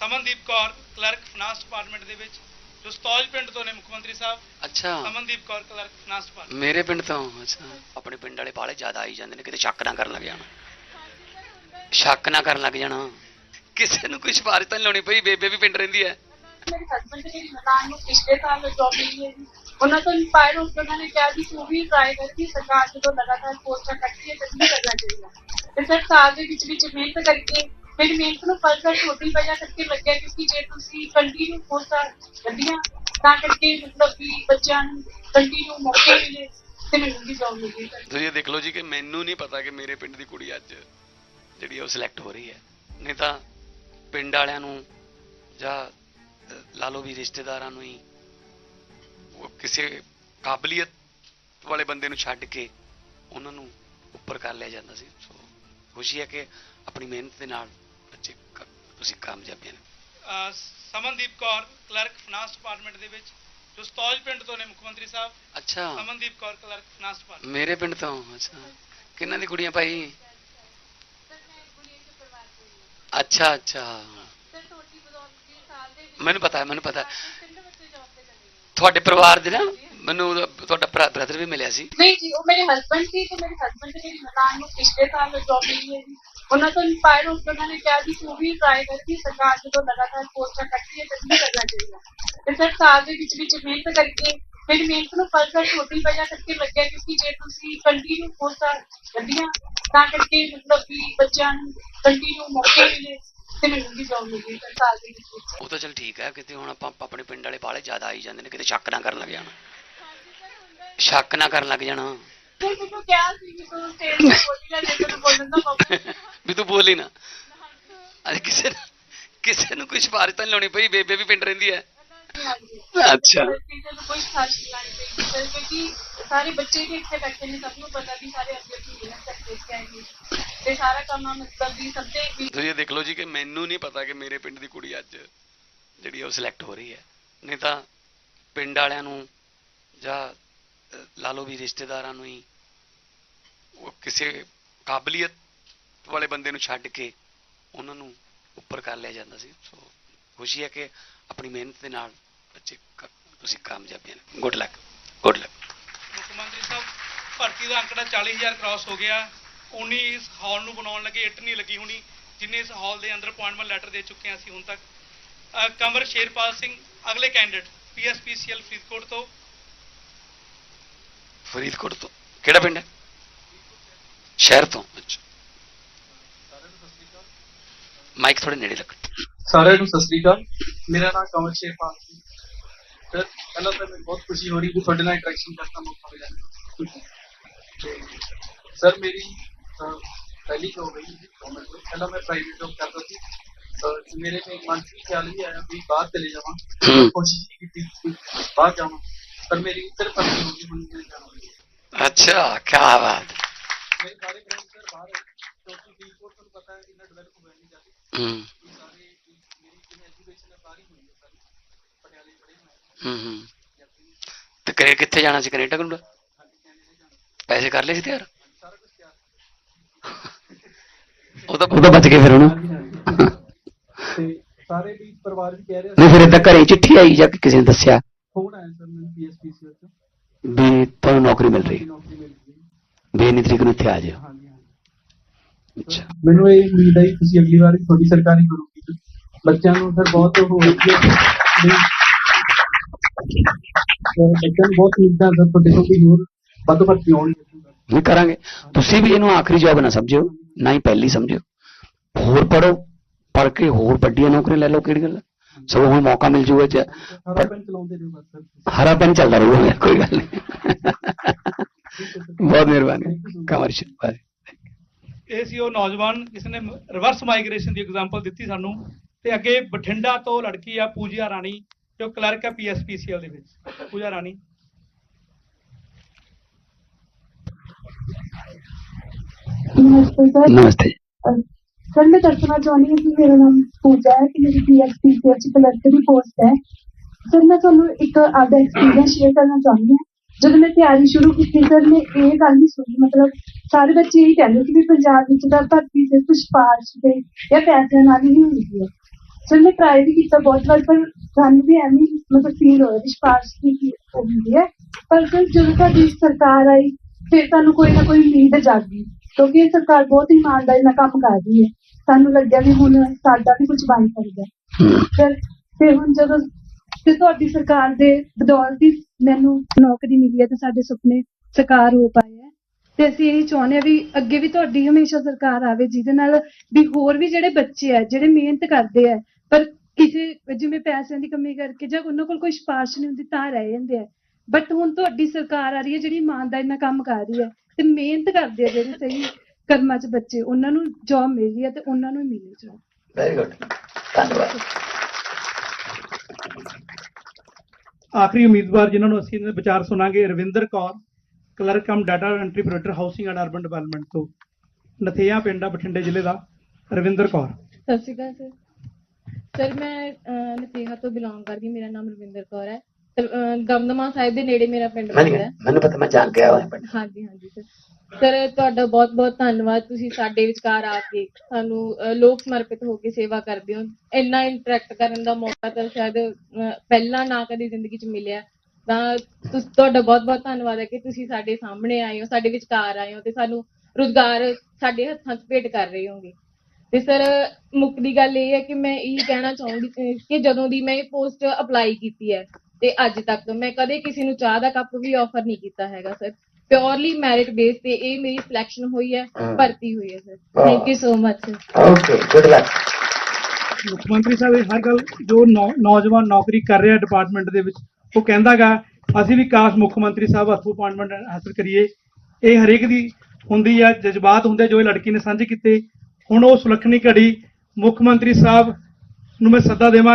Samandeep Kaur clerk finance department ਦੇ ਵਿੱਚ ਜੋ ਸਤੌਜ ਪਿੰਡ ਤੋਂ ਨੇ ਮੁੱਖ ਮੰਤਰੀ ਸਾਹਿਬ। ਅੱਛਾ। Samandeep Kaur clerk finance department. ਮੇਰੇ ਪਿੰਡ ਤੋਂ? ਅੱਛਾ। ਆਪਣੇ ਪਿੰਡ ਵਾਲੇ ਬਾਲੇ ਜ਼ਿਆਦਾ ਆਈ ਜਾਂਦੇ ਨੇ ਕਿਤੇ ਸ਼ੱਕ ਨਾ ਕਰਨ ਲੱਗ ਜਾਣਾ। ਸ਼ੱਕ ਨਾ ਕਰਨ ਲੱਗ ਜਾਣਾ। ਕਿਸੇ ਨੂੰ ਕੋਈ ਸਿਫਾਰਿਸ਼ ਤਾਂ ਨੀ ਲਾਉਣੀ ਪਈ ਬੇਬੇ ਵੀ ਪਿੰਡ ਰਹਿੰਦੀ ਹੈ। ਮੇਰੇ ਹਸਬੰਡ ਦੇ ਨਨਾਣ ਨੂੰ ਪਿਛਲੇ ਸਾਲ ਜੌਬ ਮਿਲੀ ਹੈ ਜੀ। ਉਹਨਾਂ ਤੋਂ ਇਨਸਪਾਇਰ ਹੋ ਕੇ ਉਹਨਾਂ ਨੇ ਕਿਹਾ ਕਿ ਤੂੰ ਵੀ ਟਰਾਈ ਕਰਕੇ ਸਰਕਾਰ ਜਦੋਂ ਲਗਾਤਾਰ ਪੋਸਟਾਂ ਕੱਢਦੀ ਹੈ ਤਾਂ ਨਹੀਂ ਕਰਨਾ ਚਾਹੀਦਾ। ਤੇ ਸਰ ਸਾਲ ਦੇ ਵਿੱਚ ਵਿੱਚ ਮਿਹਨਤ ਕਰਕੇ ਮੇਰੀ ਮਿਹਨਤ ਨੂੰ ਫਲ ਸਰ ਛੋਟੀ ਵਜ੍ਹਾ ਕਰਕੇ ਲੱਗਿਆ ਕਿਉਂਕਿ ਜੇ ਤੁਸੀਂ ਕੰਟੀਨਿਊ ਪੋਸਟਾਂ ਕੱਢੀਆਂ ਤਾਂ ਕਰਕੇ ਮਤਲਬ ਕਿ ਬੱਚਿਆਂ ਨੂੰ ਕੰਟੀਨਿਊ ਮੌਕੇ ਮਿਲੇ ਤੇ ਮੈਨੂੰ ਵੀ ਜੌਬ ਮਿਲੀ। ਤੁਸੀਂ ਇਹ ਦੇਖ ਲਓ ਜੀ ਕਿ ਮੈਨੂੰ ਨਹੀਂ ਪਤਾ ਕਿ ਮੇਰੇ ਪਿੰਡ ਦੀ ਕੁੜੀ ਅੱਜ ਜਿਹੜੀ ਉਹ ਸਿਲੈਕਟ ਹੋ ਰਹੀ ਹੈ। ਨਹੀਂ ਤਾਂ ਪਿੰਡ ਵਾਲਿਆਂ ਨੂੰ ਜਾਂ ਲਾ ਲਓ ਵੀ ਰਿਸ਼ਤੇਦਾਰਾਂ ਨੂੰ ਹੀ ਉਹ ਕਿਸੇ ਕਾਬਲੀਅਤ ਵਾਲੇ ਬੰਦੇ ਨੂੰ ਛੱਡ ਕੇ ਉਹਨਾਂ ਨੂੰ ਉੱਪਰ ਕਰ ਲਿਆ ਜਾਂਦਾ ਸੀ। ਸੋ ਖੁਸ਼ੀ ਹੈ ਕਿ ਆਪਣੀ ਮਿਹਨਤ ਦੇ ਨਾਲ ਬੱਚੇ ਕ- ਤੁਸੀਂ ਕਾਮਯਾਬੀ ਨੇ। ਅਹ Samandeep Kaur clerk finance department ਦੇ ਵਿੱਚ ਜੋ ਸਤੌਜ ਪਿੰਡ ਤੋਂ ਨੇ ਮੁੱਖ ਮੰਤਰੀ ਸਾਹਿਬ। ਅੱਛਾ। Samandeep Kaur clerk finance department. ਮੇਰੇ ਪਿੰਡ ਤੋਂ ਅੱਛਾ। ਕਿੰਨਾਂ ਦੀ ਕੁੜੀਆਂ ਭਾਈ ਅੱਛਾ ਅੱਛਾ। ਸਰ ਛੋਟੀ ਬਦੌਲਤ ਦੀ ਸਾਲ ਦੇ ਵਿੱਚ ਮੈਨੂੰ ਪਤਾ ਹੈ ਮੈਨੂੰ ਪਤਾ। ਤੁਹਾਡੇ ਪਰਿਵਾਰ ਦੇ ਨਾ ਮੈਨੂੰ ਤੁਹਾਡਾ ਬ੍ਰਦਰ ਵੀ ਮਿਲਿਆ ਸੀ। ਨਹੀਂ ਜੀ ਉਹ ਮੇਰੇ ਹਸਬੰਡ ਸੀ ਤੇ ਮੇਰੇ ਹਸਬੰਡ ਦੇ ਮੇਰੀ ਨਨਾਣ ਨੂੰ ਪਿਛਲੇ ਸਾਲ ਜੌਬ ਮਿਲੀ ਹੈ ਜੀ ਉਹਨਾਂ ਤੋਂ ਇਨਸਪਾਇਰ ਹੋ ਕੇ ਉਹਨਾਂ ਨੇ ਕਿਹਾ ਕਿ ਤੂੰ ਵੀ ਟਰਾਈ ਕਰਕੇ ਸਰਕਾਰ ਜਦੋਂ ਲਗਾਤਾਰ ਪੋਸਟਾਂ ਕੱਢਦੀ ਹੈ ਤਾਂ ਨਹੀਂ ਕਰਨਾ ਚਾਹੀਦਾ। ਤੇ ਸਰ ਸਾਲ ਦੇ ਵਿੱਚ ਵਿੱਚ ਮਿਹਨਤ ਕਰਕੇ ਮੇਰੀ ਮਿਹਨਤ ਨੂੰ ਫਲ ਸਰ ਛੋਟੀ ਵਜ੍ਹਾ ਕਰਕੇ ਲੱਗਿਆ ਕਿਉਂਕਿ ਜੇ ਤੁਸੀਂ ਕੰਟੀਨਿਊ ਪੋਸਟਾਂ ਕੱਢੀਆਂ ਤਾਂ ਕਰਕੇ ਮਤਲਬ ਕਿ ਬੱਚਿਆਂ ਨੂੰ ਕੰਟੀਨਿਊ ਮੌਕੇ ਮਿਲੇ ਤੇ ਮੈਨੂੰ ਵੀ ਜੌਬ ਮਿਲੀ ਸਰ ਸਾਲ ਦੇ ਵਿੱਚ ਵਿੱਚ। ਉਹ ਤਾਂ ਚਲ ਠੀਕ ਹੈ ਕਿਤੇ ਹੁਣ ਆਪਾਂ ਆਪਣੇ ਪਿੰਡ ਵਾਲੇ ਬਾਲੇ ਜ਼ਿਆਦਾ ਆਈ ਜਾਂਦੇ ਨੇ ਕਿਤੇ ਸ਼ੱਕ ਨਾ ਕਰਨ ਲੱਗ ਜਾਣਾ। ਸ਼ੱਕ ਨਾ ਕਰਨ ਲੱਗ ਜਾਣਾ। ਫਿਰ ਮੈਨੂੰ ਕਿਹਾ ਸੀ ਕਿ ਤੂੰ ਸਟੇਜ ਤੇ ਬੋਲੀ ਨਾ ਜੇ ਤੈਨੂੰ ਬੋਲਣ ਦਾ ਮੌਕਾ ਵੀ ਤੂੰ ਬੋਲੀ ਨਾ। ਅਰੇ ਕਿਸੇ ਕਿਸੇ ਨੂੰ ਕੋਈ ਸਿਫਾਰਿਸ਼ ਤਾਂ ਲਾਉਣੀ ਪਈ ਬੇਬੇ ਵੀ ਪਿੰਡ ਰਹਿੰਦੀ ਹੈ। ਅੱਛਾ। ਕੋਈ ਖਾਸ ਲਾਣੀ ਪਈ ਸਰ ਕਿਉਂਕਿ ਸਾਰੇ ਬੱਚੇ ਵੀ ਇੱਥੇ ਬੈਠੇ ਨੇ ਸਭ ਨੂੰ ਪਤਾ ਵੀ ਸਾਰੇ ਅੱਗੇ ਕੀ ਮਿਹਨਤ ਕਰਕੇ ਇੱਥੇ ਆਏਗੇ ਤੇ ਸਾਰਾ ਕੰਮ ਮਤਲਬ ਵੀ ਸਭ ਦੇ ਵੀ ਤੁਸੀਂ ਦੇਖ ਲਓ ਜੀ ਕਿ ਮੈਨੂੰ ਨਹੀਂ ਪਤਾ ਕਿ ਮੇਰੇ ਪਿੰਡ ਦੀ ਕੁੜੀ ਅੱਜ ਜਿਹੜੀ ਉਹ ਸਿਲੈਕਟ ਹੋ ਰਹੀ ਹੈ। ਨਹੀਂ ਤਾਂ ਪਿੰਡ ਵਾਲਿਆਂ ਨੂੰ ਜਾਂ ਲਾ ਲਓ ਵੀ ਰਿਸ਼ਤੇਦਾਰਾਂ ਨੂੰ ਹੀ, ਉਹ ਕਿਸੇ ਕਾਬਲੀਅਤ ਵਾਲੇ ਬੰਦੇ ਨੂੰ ਛੱਡ ਕੇ ਉਹਨਾਂ ਨੂੰ ਉੱਪਰ ਕਰ ਲਿਆ ਜਾਂਦਾ ਸੀ। ਸੋ ਖੁਸ਼ੀ ਹੈ ਕਿ ਆਪਣੀ ਮਿਹਨਤ ਦੇ ਨਾਲ ਬੱਚੇ ਤੁਸੀਂ ਕਾਮਯਾਬੀ ਗੁੱਡ ਲੱਕ ਗੁੱਡ ਲੱਕ ਮੁੱਖ ਮੰਤਰੀ ਸਾਹਿਬ, ਭਰਤੀ ਦਾ ਅੰਕੜਾ 40000 ਕ੍ਰਾਸ ਹੋ ਗਿਆ। ਉਨੀ ਇਸ ਹਾਲ ਨੂੰ ਬਣਾਉਣ ਲੱਗੇ ਇੱਟ ਨਹੀਂ ਲੱਗੀ ਹੋਣੀ, ਜਿੰਨੇ ਇਸ ਹਾਲ ਦੇ ਅੰਦਰ ਅਪਾਇੰਟਮੈਂਟ ਲੈਟਰ ਦੇ ਚੁੱਕੇ ਹਾਂ ਅਸੀਂ ਹੁਣ ਤੱਕ। ਅਹ ਕੰਵਰ ਸ਼ੇਰਪਾਲ ਸਿੰਘ, ਅਗਲੇ ਕੈਂਡੀਡੇਟ ਪੀਐਸਪੀਸੀਐਲ ਫਰੀਦਕੋਟ ਤੋਂ। ਫਰੀਦਕੋਟ ਤੋਂ ਕਿਹੜਾ ਪਿੰਡ ਹੈ ਸ਼ਹਿਰ ਤੋਂ ਅੱਛਾ ਮਾਈਕ ਥੋੜੇ ਨੇੜੇ ਲੱਗ ਸਾਰਿਆਂ ਨੂੰ ਸਤਿ ਸ੍ਰੀ ਅਕਾਲ ਮੇਰਾ ਨਾਮ ਕਮਲ ਸ਼ੇਰਪਾਲ ਸੀ ਸਰ ਪਹਿਲਾਂ ਤਾਂ ਮੈਨੂੰ ਬਹੁਤ ਖੁਸ਼ੀ ਹੋ ਰਹੀ ਕਿ ਤੁਹਾਡੇ ਨਾਲ ਇੰਟਰੈਕਸ਼ਨ ਕਰਨ ਦਾ ਮੌਕਾ ਮਿਲਿਆ ਤੇ ਸਰ ਮੇਰੀ ਅਹ, ਪਹਿਲੀ ਜੋਬ ਹੈ ਜੀ ਗਵਰਨਮੈਂਟ ਵਿੱਚ ਪਹਿਲਾਂ ਮੈਂ ਪ੍ਰਾਈਵੇਟ ਜੋਬ ਕਰਦਾ ਸੀ ਅਹ, ਤੇ ਮੇਰੇ ਤੇ ਮਨ 'ਚ ਖਿਆਲ ਵੀ ਆਇਆ ਵੀ ਬਾਹਰ ਚਲੇ ਜਾਵਾਂ ਹੂੰ। ਕੋਸ਼ਿਸ਼ ਜਾਵਾਂ ਪਰ ਮੇਰੀ ਸਿਰਫ ਅਰਜ਼ੀ ਹੋ ਗਈ ਹੁਣ ਮੈਂ ਜਾਣਾ ਅੱਛਾ ਕੀ ਬਾਤ। ਮੇਰੇ ਸਾਰੇ ਫਰੈਂਡ ਸਰ ਬਾਹਰ ਹੈ ਕਿਉਂਕਿ ਫੀਲਡ ਤੁਹਾਨੂੰ ਪਤਾ ਹੈ ਇੰਨਾ ਡਿਵੈਲਪ ਹੋਇਆ ਨਹੀਂ ਜਾਂਦੀ ਹੂੰ। ਸਾਰੇ ਮੇਰੀ ਜਿਹੜੀ ਐਜੂਕੇਸ਼ਨ ਹੈ ਬਾਹਰ ਹੀ ਹੋਈ ਹੈ ਸਾਰੀ। ਪਟਿਆਲੇ ਪੜ੍ਹੇ ਹੋਏ ਹੂੰ ਹੂੰ। ਤੇ ਕਰੇ ਕਿੱਥੇ ਜਾਣਾ ਸੀ ਕੈਨੇਡਾ ਕਨੂਡਾ? ਪੈਸੇ ਕਰ ਲਏ ਸੀ ਤਿਆਰ? ਉਹ ਤਾਂ ਉਹ ਤਾਂ ਬਚ ਗਏ ਫਿਰ ਹੁਣ। ਤੇ ਸਾਰੇ ਵੀ ਪਰਿਵਾਰ ਵੀ ਕਹਿ ਰਹੇ ਨਹੀਂ ਫਿਰ ਏਦਾਂ ਘਰੇ ਚਿੱਠੀ ਆਈ ਜਾਂ ਕਿਸੇ ਨੇ ਦੱਸਿਆ? ਫੋਨ ਆਇਆ ਸਰ ਮੈਨੂੰ ਪੀਐਸਪੀਸੀ ਵਿੱਚ ਵੀ ਤੁਹਾਨੂੰ ਨੌਕਰੀ ਮਿਲ ਰਹੀ ਵੀ ਇੰਨੀ ਤਰੀਕ ਨੂੰ ਇੱਥੇ ਆ ਜਾਓ ਅੱਛਾ। ਮੈਨੂੰ ਇਹ ਉਮੀਦ ਹੈ ਤੁਸੀਂ ਅਗਲੀ ਵਾਰ ਤੁਹਾਡੀ ਸਰਕਾਰੀ ਕਰੋਗੇ ਬੱਚਿਆਂ ਨੂੰ ਸਰ ਬਹੁਤ ਹੋ ਰਹੀ ਹੈ। ਵੀ ਅਹ ਬੱਚਿਆਂ ਨੂੰ ਬਹੁਤ ਉਮੀਦਾਂ ਸਰ ਤੁਹਾਡੇ ਤੋਂ ਵੀ ਹੋਰ ਵੱਧ ਭਰਤੀ ਆਉਣਗੀਆਂ ਵੀ ਕਰਾਂਗੇ। ਤੁਸੀਂ ਵੀ ਇਹਨੂੰ ਆਖਰੀ ਜੌਬ ਨਾ ਸਮਝਿਓ ਨਾ ਹੀ ਪਹਿਲੀ ਸਮਝਿਓ। ਹੋਰ ਪੜੋ ਪੜ ਕੇ ਹੋਰ ਵੱਡੀਆਂ ਨੌਕਰੀਆਂ ਲੈ ਲਓ ਕਿਹੜੀ ਗੱਲ? ਹੈ? ਸਗੋਂ ਹੁਣ ਮੌਕਾ ਮਿਲ ਜੂਗਾ ਚ ਹਰਾ ਪੈਨ ਚੱਲਦਾ ਰਹੂਗਾ ਕੋਈ ਗੱਲ ਨਹੀਂ। ਬਹੁਤ ਮਿਹਰਬਾਨੀ। ਕਮਰ ਸ਼ਿਪਾਰੀ ਇਹ ਸੀ ਉਹ ਨੌਜਵਾਨ ਜਿਸ ਨੇ ਰਿਵਰਸ ਮਾਈਗ੍ਰੇਸ਼ਨ ਦੀ ਐਗਜ਼ਾਮਪਲ ਦਿੱਤੀ ਸਾਨੂੰ। ਤੇ ਅੱਗੇ ਬਠਿੰਡਾ ਤੋਂ ਲੜਕੀ ਆ ਪੂਜਾ ਰਾਣੀ ਜੋ ਕਲਰਕ ਹੈ ਪੀਐਸਪੀਸੀਐਲ ਦੇ ਵਿੱਚ। ਪੂਜਾ ਰਾਣੀ। ਨਮਸਤੇ ਸਰ। ਨਮਸਤੇ। ਸਰ ਮੈਂ ਦੱਸਣਾ ਚਾਹੁੰਦੀ ਹਾਂ ਕਿ ਮੇਰਾ ਨਾਮ ਪੂਜਾ ਹੈ ਕਿ ਮੇਰੀ ਪੀਐਚਡੀ ਵਿੱਚ ਕਲਰਕ ਦੀ ਪੋਸਟ ਹੈ। ਸਰ ਮੈਂ ਤੁਹਾਨੂੰ ਇੱਕ ਆਪਦਾ ਐਕਸਪੀਰੀਅੰਸ ਸ਼ੇਅਰ ਕਰਨਾ ਚਾਹੁੰਦੀ ਹਾਂ। ਜਦੋਂ ਮੈਂ ਤਿਆਰੀ ਸ਼ੁਰੂ ਕੀਤੀ ਸਰ ਮੈਂ ਇਹ ਗੱਲ ਨਹੀਂ ਸੁਣੀ। ਮਤਲਬ ਸਾਰੇ ਬੱਚੇ ਇਹ ਕਹਿੰਦੇ ਸੀ ਵੀ ਪੰਜਾਬ ਵਿੱਚ ਤਾਂ ਭਰਤੀ ਸਿਰਫ ਸਿਫਾਰਿਸ਼ ਤੇ ਜਾਂ ਪੈਸਿਆਂ ਨਾਲ ਹੀ ਹੁੰਦੀ ਹੈ। ਸਰ ਮੈਂ ਟਰਾਈ ਵੀ ਕੀਤਾ ਬਹੁਤ ਵਾਰ, ਪਰ ਸਾਨੂੰ ਵੀ ਐਵੇਂ ਮਤਲਬ ਫੀਲ ਹੋਇਆ ਵਿਸ਼ਵਾਸ ਦੀ ਹੁੰਦੀ ਹੈ। ਪਰ ਸਰ ਜਦੋਂ ਤੁਹਾਡੀ ਸਰਕਾਰ ਆਈ, ਫਿਰ ਤੁਹਾਨੂੰ ਕੋਈ ਨਾ ਕੋਈ ਉਮੀਦ ਜਾਗੀ। ਕਿਉਂਕਿ ਇਹ ਸਰਕਾਰ ਬਹੁਤ ਇਮਾਨਦਾਰੀ ਨਾਲ ਕੰਮ ਕਰ ਰਹੀ ਹੈ। ਸਾਨੂੰ ਲੱਗਿਆ ਵੀ ਹੁਣ ਸਾਡਾ ਵੀ ਕੁਝ ਬਣ ਸਕਦਾ। ਫਿਰ ਫਿਰ ਹੁਣ ਜਦੋਂ ਤੇ ਤੁਹਾਡੀ ਸਰਕਾਰ ਦੇ ਬਦੌਲਤ ਹੀ ਮੈਨੂੰ ਨੌਕਰੀ ਮਿਲੀ ਹੈ ਤੇ ਸਾਡੇ ਸੁਪਨੇ ਸਾਕਾਰ ਹੋ ਪਾਏ ਹੈ। ਤੇ ਅਸੀਂ ਇਹ ਚਾਹੁੰਦੇ ਹਾਂ ਵੀ ਅੱਗੇ ਵੀ ਤੁਹਾਡੀ ਹਮੇਸ਼ਾ ਸਰਕਾਰ ਆਵੇ ਜਿਹਦੇ ਨਾਲ ਵੀ ਹੋਰ ਵੀ ਜਿਹੜੇ ਬੱਚੇ ਆ ਜਿਹੜੇ ਮਿਹਨਤ ਕਰਦੇ ਆ ਪਰ ਕਿਸੇ ਜਿਵੇਂ ਪੈਸਿਆਂ ਦੀ ਕਮੀ ਕਰਕੇ ਜਾਂ ਉਹਨਾਂ ਕੋਲ ਕੋਈ ਸਿਫਾਰਿਸ਼ ਨਹੀਂ ਹੁੰਦੀ ਤਾਂ ਰਹਿ ਜਾਂਦੇ ਆ ਬਟ ਹੁਣ ਤੁਹਾਡੀ ਸਰਕਾਰ ਆ ਰਹੀ ਹੈ ਜਿਹੜੀ ਇਮਾਨਦਾਰੀ ਨਾਲ ਕੰਮ ਕਰ ਰਹੀ ਹੈ ਤੇ ਮਿਹਨਤ ਕਰਦੇ ਆ ਜਿਹੜੇ ਸਹੀ ਕਰਮਾਂ 'ਚ ਬੱਚੇ ਉਹਨਾਂ ਨੂੰ ਜੌਬ ਮਿਲ ਰਹੀ ਹੈ ਤੇ ਉਹਨਾਂ ਨੂੰ ਹੀ ਮਿਲੇ ਜੌਬ ਵੈਰੀ ਗੁੱਡ ਧੰਨਵਾਦ। ਆਖਰੀ ਉਮੀਦਵਾਰ ਜਿਨ੍ਹਾਂ ਨੂੰ ਅਸੀਂ ਵਿਚਾਰ ਸੁਣਾਂਗੇ Ravinder Kaur clerk cum data entry operator housing and urban development ਤੋਂ ਨਥੇਆ ਪਿੰਡ ਆ ਬਠਿੰਡੇ ਜ਼ਿਲ੍ਹੇ ਦਾ ਰਵਿੰਦਰ ਕੌਰ। ਸਤਿ ਸ਼੍ਰੀ ਅਕਾਲ ਸਰ। ਸਰ ਮੈਂ ਨਤੀਹਾ ਤੋਂ ਬਿਲੋਂਗ ਕਰਦੀ ਮੇਰਾ ਨਾਮ ਰਵਿੰਦਰ ਕੌਰ ਹੈ। ਦਮਦਮਾ ਸਾਹਿਬ ਦੇ ਨੇੜੇ ਮੇਰਾ ਪਿੰਡ ਪੈਂਦਾ ਹੈ। ਮੈਨੂੰ ਪਤਾ ਮੈਂ ਜਾਣ ਕੇ ਆਇਆ ਹਾਂ ਪਿੰਡ। ਹਾਂਜੀ ਹਾਂਜੀ ਸਰ। ਸਰ ਤੁਹਾਡਾ ਬਹੁਤ ਬਹੁਤ ਧੰਨਵਾਦ। ਤੁਸੀਂ ਸਾਡੇ ਵਿਚਕਾਰ ਆ ਕੇ ਸਾਨੂੰ ਅਹ, ਲੋਕ ਸਮਰਪਿਤ ਹੋ ਕੇ ਸੇਵਾ ਕਰਦੇ ਹੋ। ਇੰਨਾ ਇੰਟਰੈਕਟ ਕਰਨ ਦਾ ਮੌਕਾ ਤਾਂ ਸ਼ਾਇਦ ਅਹ, ਪਹਿਲਾਂ ਨਾ ਕਦੇ ਜ਼ਿੰਦਗੀ 'ਚ ਮਿਲਿਆ। ਤਾਂ ਤੁਸ- ਤੁਹਾਡਾ ਬਹੁਤ ਬਹੁਤ ਧੰਨਵਾਦ ਹੈ ਕਿ ਤੁਸੀਂ ਸਾਡੇ ਸਾਹਮਣੇ ਆਏ ਹੋ ਸਾਡੇ ਵਿਚਕਾਰ ਆਏ ਹੋ ਤੇ ਸਾਨੂੰ ਰੁਜ਼ਗਾਰ ਸਾਡੇ ਹੱਥਾਂ 'ਚ ਭੇਟ ਕਰ ਰਹੇ ਹੋਗੇ। ਤੇ ਸਰ ਮੁੱਕਦੀ ਗੱਲ ਇਹ ਹੈ ਕਿ ਮੈਂ ਇਹ ਕਹਿਣਾ ਅਹ, ਕਿ ਜਦੋਂ ਦੀ ਮੈਂ ਇਹ ਪੋਸਟ ਅਪਲਾਈ ਕੀਤੀ ਹੈ ਤੇ ਅੱਜ ਤੱਕ ਮੈਂ ਕਦੇ ਕਿਸੇ ਨੂੰ ਚਾਹ ਦਾ ਕੱਪ ਵੀ ਆਫਰ ਨਹੀਂ ਕੀਤਾ ਹੈਗਾ ਸਰ ਪਿਓਰਲੀ ਮੈਰਿਟ ਬੇਸ ਤੇ ਇਹ ਮੇਰੀ ਸਿਲੈਕਸ਼ਨ ਹੋਈ ਹੈ। ਭਰਤੀ ਹੋਈ ਹੈ sir. Thank you so much sir okay good luck ਮੁੱਖ ਮੰਤਰੀ ਸਾਹਿਬ ਇਹ ਹਰ ਗੱਲ ਜੋ ਨੌਜਵਾਨ ਨੌਕਰੀ ਕਰ ਰਿਹਾ ਡਿਪਾਰਟਮੈਂਟ ਦੇ ਵਿੱਚ ਉਹ ਕਹਿੰਦਾਗਾ ਅਸੀਂ ਵੀ ਕਾਸ਼ ਮੁੱਖ ਮੰਤਰੀ ਸਾਹਿਬ ਹੱਥੋਂ ਅਪਾਇੰਟਮੈਂਟ ਹਾਸਲ ਕਰੀਏ। ਇਹ ਹਰੇਕ ਦੀ ਹੁੰਦੀ ਆ ਜਜ਼ਬਾਤ ਹੁੰਦੇ ਜੋ ਇਹ ਲੜਕੀ ਨੇ ਸਾਂਝੇ ਕੀਤੇ। ਹੁਣ ਉਹ ਸੁਲੱਖਣੀ ਘੜੀ ਮੁੱਖ ਮੰਤਰੀ ਸਾਹਿਬ ਨੂੰ ਮੈਂ ਸੱਦਾ ਦੇਵਾਂ।